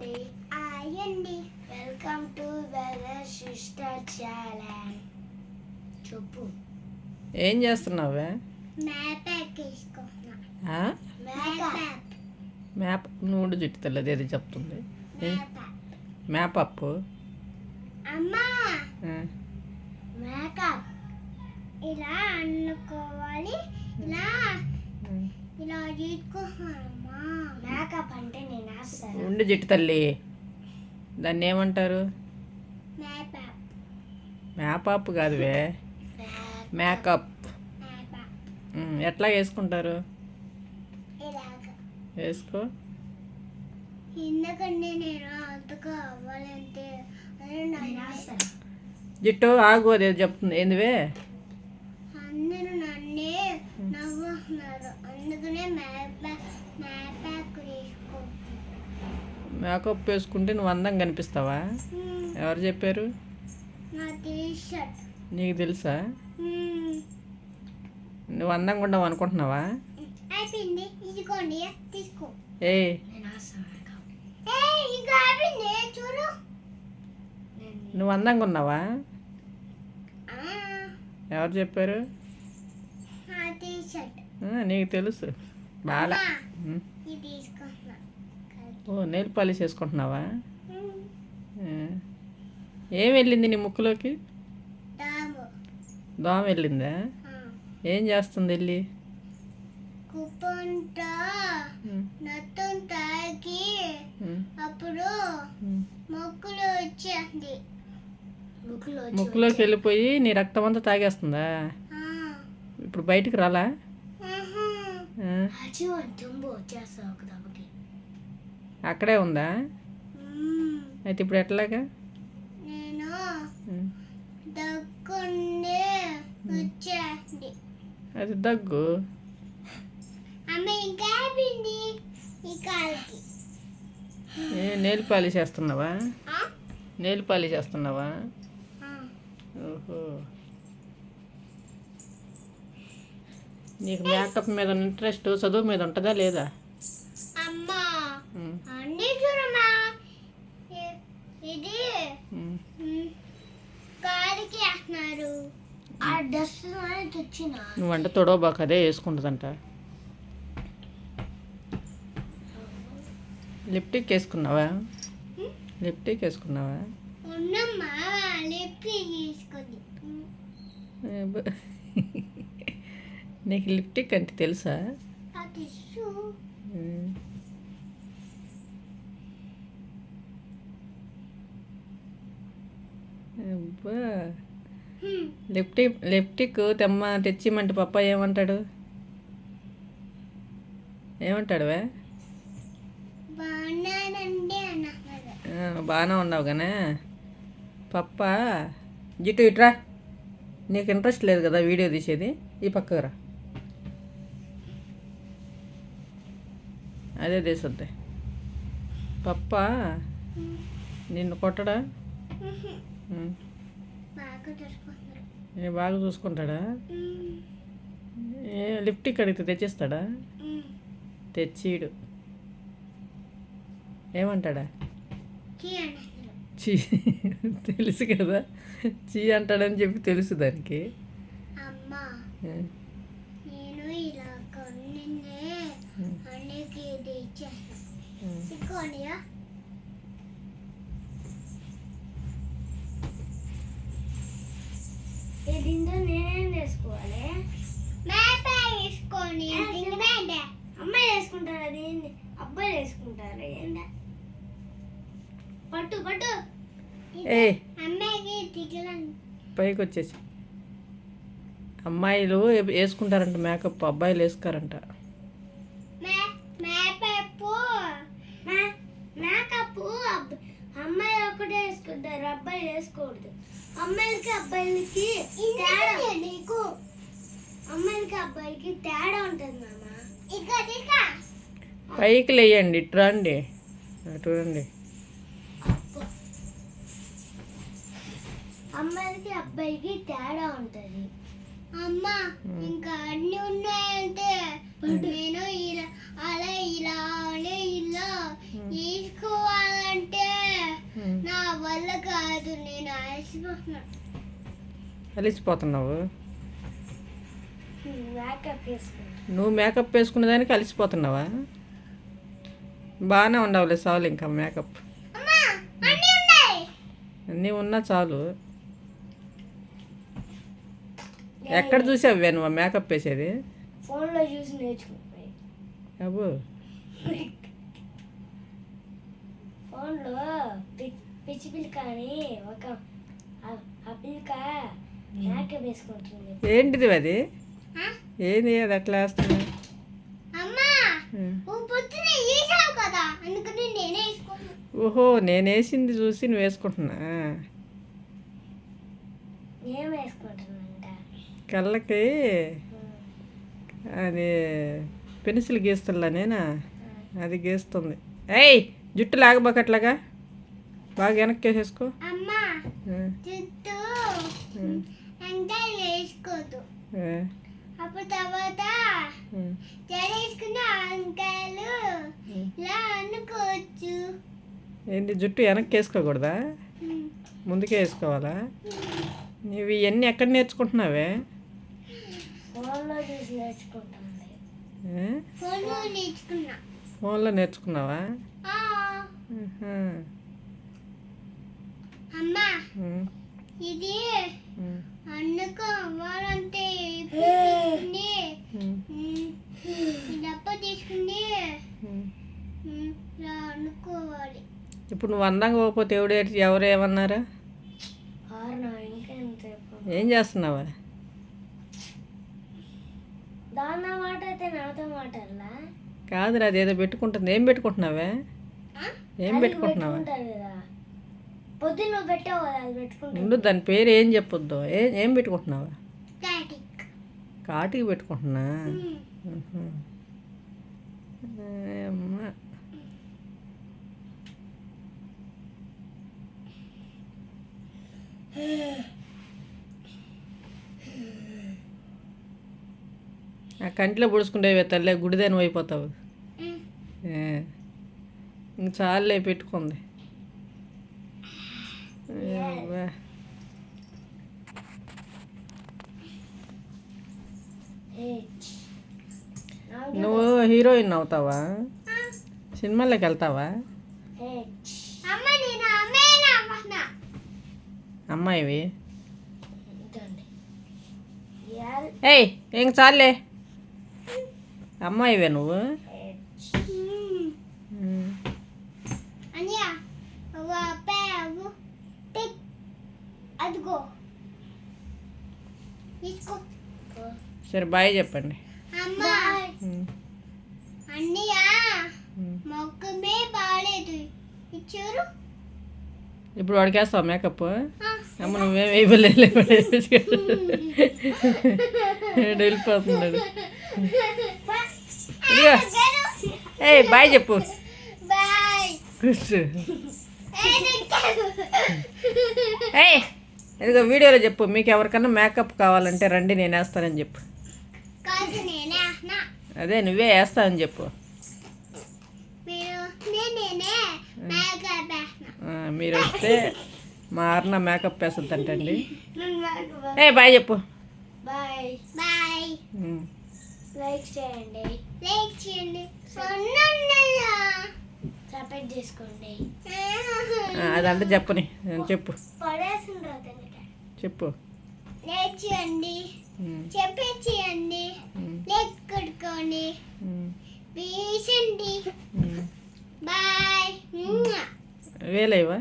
అండి. అయ్యండి welcome to weather sister channel చెప్పు. ఏం చేస్తున్నావే? మ్యాప్ తీసుకున్నా ఆ? మ్యాప్ మ్యాప్ నూడు జుట్టు తెల్లది ఏది చెప్తుంది? మ్యాప్ అప్ అమ్మా. ఆ. మేకప్ ఇలా అనుకోవాలి ఇలా. ఇలా తీసుకోవాలమ్మా ఉండు జుట్టు తల్లి. దాన్ని ఏమంటారు? అప్ కాదువే మేకప్. ఎట్లా వేసుకుంటారు? వేసుకో. ఎందుకంటే నేను అంతగా అవ్వాలంటే అది నన్ను జుట్టు ఆగు అదే చెప్తుంది. ఏందివే అందరూ నన్నే నవ్వుతున్నారు అందుకనే మ్యాప్ మ్యాప్ తీసుకో మేకప్ వేసుకుంటే నువ్వు అందంగా కనిపిస్తావా? ఎవరు చెప్పారు? నీకు తెలుసా? నువ్వు అందంగా ఉండవు అనుకుంటున్నావా? ఏ నువ్వు అందంగా ఉన్నావా? ఎవరు చెప్పారు? నీకు తెలుసు. బాగా ఓ నెయిల్ పాలిష్ వేసుకుంటున్నావా ఆ. ఏం. వెళ్ళింది నీ ముక్కులోకి? దాము. వెళ్ళిందా? ఏం చేస్తుంది వెళ్ళి? తాకి అప్పుడు. మొక్కులు వచ్చేది ముక్కులోకి వెళ్ళిపోయి నీ రక్తం అంతా తాగేస్తుందా? ఇప్పుడు బయటికి రాలా ఆ, తుంబు వచ్చేస్తా ఒక దెబ్బకి అక్కడే ఉందా? అయితే ఇప్పుడు ఎట్లాగా? నేను. దగ్గుండి అది దగ్గు? అమ్మ ఇంకా అయిపోయింది ఈ కాలికి. ఏ నెయిల్ పాలిష్ వేస్తున్నావా ఆ? నెయిల్ పాలిష్ వేస్తున్నావా ఆ. ఓహో. నీకు మేకప్ మీద ఇంట్రెస్ట్ చదువు మీద ఉంటుందా లేదా అమ్మా ఉమ్, అన్నీ చూడమ్మా ఇ- ఇది ఉమ్. మ్, కాలికి వేస్తున్నారు ఆ డస్ట్ తెచ్చిన నువ్వంటే తొడవబాకు అదే వేసుకుంటుందంట. లిప్టిక్ వేసుకున్నావా? లిప్టిక్ వేసుకున్నావా? నీకు లిప్టిక్ అంటే తెలుసా. అబ్బా. లిప్టిక్ లిప్టిక్ తెమ్మ తెచ్చిమంటే పప్ప ఏమంటాడు? ఏమంటాడు వే బాగున్నానండి అన్నారు ఆ, బాగానే ఉన్నావు కానీ పప్ప జిట్టు ఇట్రా నీకు ఇంట్రెస్ట్ లేదు కదా వీడియో తీసేది? ఈ పక్కకు రా. అదే తీసొద్ది. పప్ప నిన్ను కొట్టడా? ఏ బాగా చూసుకుంటాడా? ఏ లిప్టిక్ అడిగితే తెచ్చిస్తాడా. తెచ్చిడు. ఏమంటాడా? చీ తెలుసు కదా. చీ అంటాడని చెప్పి తెలుసు దానికి. నేను నేనేం వేసుకోవాలి వేసుకొని అమ్మాయి వేసుకుంటారు అది అబ్బాయి వేసుకుంటారు పట్టు పట్టు. పైకి వచ్చేసి అమ్మాయిలు ఏ- వేసుకుంటారంట మేకప్ అబ్బాయిలు వేసుకోరంట మేకప్. మేకప్ అమ్మాయి ఒకటే వేసుకుంటారు అబ్బాయి వేసుకోకూడదు. అమ్మాయిలకి అబ్బాయిలకి తేడా నీకు? అమ్మాయిలకి అబ్బాయిలకి తేడా ఉంటుంది మామ. పైకి లేయండి ఇటు రండి. అటు రండి. అమ్మాయిలకి అబ్బాయికి తేడా ఉంటది. అమ్మా ఇంకా అన్ని ఉన్నాయంటే నేను ఇలా అలా ఇలా అలా ఇలా తీసుకోవాలని అలిసిపోతున్నావు వేసుకున్నా నువ్వు మేకప్ వేసుకునే దానికి అలిసిపోతున్నావా? బాగానే ఉండవులే చాలు ఇంకా మేకప్ అన్నీ ఉన్నా చాలు. ఎక్కడ చూసావే నువ్వు మేకప్ వేసేది? ఫోన్లో చూసి అబ్బో. ఫోన్లో పిచ్చి పిల్క అని ఒక ఏంటిది అది ఏంది అది అట్లా వేసుకున్నా ఓహో నేను వేసింది చూసి నువ్వు వేసుకుంటున్నా. కళ్ళకి అది పెన్సిల్ గీస్తున్నా నేనా? అది గీస్తుంది. ఏయ్ జుట్టు లాగబోకట్లాగా బాగా వెనక్కి వేసేసుకో జుట్టు అంకాయలు వేసుకోదు అప్పుడు తర్వాత ఆ. జడ వేసుకున్న అంకాయలు ఇలా అనుకోవచ్చు. ఏంటి జుట్టు వెనక్కి వేసుకోకూడదా? ముందుకే వేసుకోవాలా? నువ్వు ఇవన్నీ ఎక్కడ నేర్చుకుంటున్నావే? ఫోన్లో నేర్చుకున్నావా. అమ్మా ఇది అన్నకు అవ్వాలంటే డబ్బ తీసుకుని ఇలా అనుకోవాలి. ఇప్పుడు నువ్వు అందంగా పోకపోతే ఎవడు ఎవరు ఏమన్నారా? ఏం చేస్తున్నావా? దాన్న మాట అయితే నాతో మాటల్లా కాదురా అదేదో పెట్టుకుంటుంది. ఏం పెట్టుకుంటున్నావే? ఏం పెట్టుకుంటున్నావా? ముందు దాని పేరు ఏం చెప్పొద్దు. ఏం ఏం పెట్టుకుంటున్నావా? కాటికి. పెట్టుకుంటున్నా. ఆ కంటిలో పొడుచుకుంటే తల్లే గుడిదాని అయిపోతావు. చాలులే పెట్టుకుంది. నువ్వు హీరోయిన్ అవుతావా? సినిమాలోకి వెళ్తావా? అమ్మాయివి? ఏయ్ ఇంక చాలే. అమ్మాయివే నువ్వు? సరే బాయ్ చెప్పండి. ఇచ్చారు. ఇప్పుడు వాడికి వేస్తావు మేకప్? అమ్మ నువ్వేం వేయలేదు వెళ్ళిపోతున్నాడు. ఏయ్ బాయ్ చెప్పు. ఏయ్ ఇదిగో వీడియోలో చెప్పు. మీకు ఎవరికన్నా మేకప్ కావాలంటే రండి నేను వేస్తానని చెప్పు అదే నువ్వే వేస్తావని చెప్పు మీరు నేనే మేకప్ వేస్తున్నా ఆ, మీరు వస్తే మా అన్న మేకప్ వేస్తుందంటండి ఏ బాయ్ చెప్పు. బాయ్. బాయ్. ఉమ్. లైక్ చేయండి. లైక్ చేయండి. సొన్నయ్యా సపరేట్ చేసుకోండి. ఆ, అదంటే చెప్పని నేను చెప్పు. చెప్పు. లైక్ చేయండి. చెప్పేసేయండి లైక్ కొట్టుకోండి వేలేవా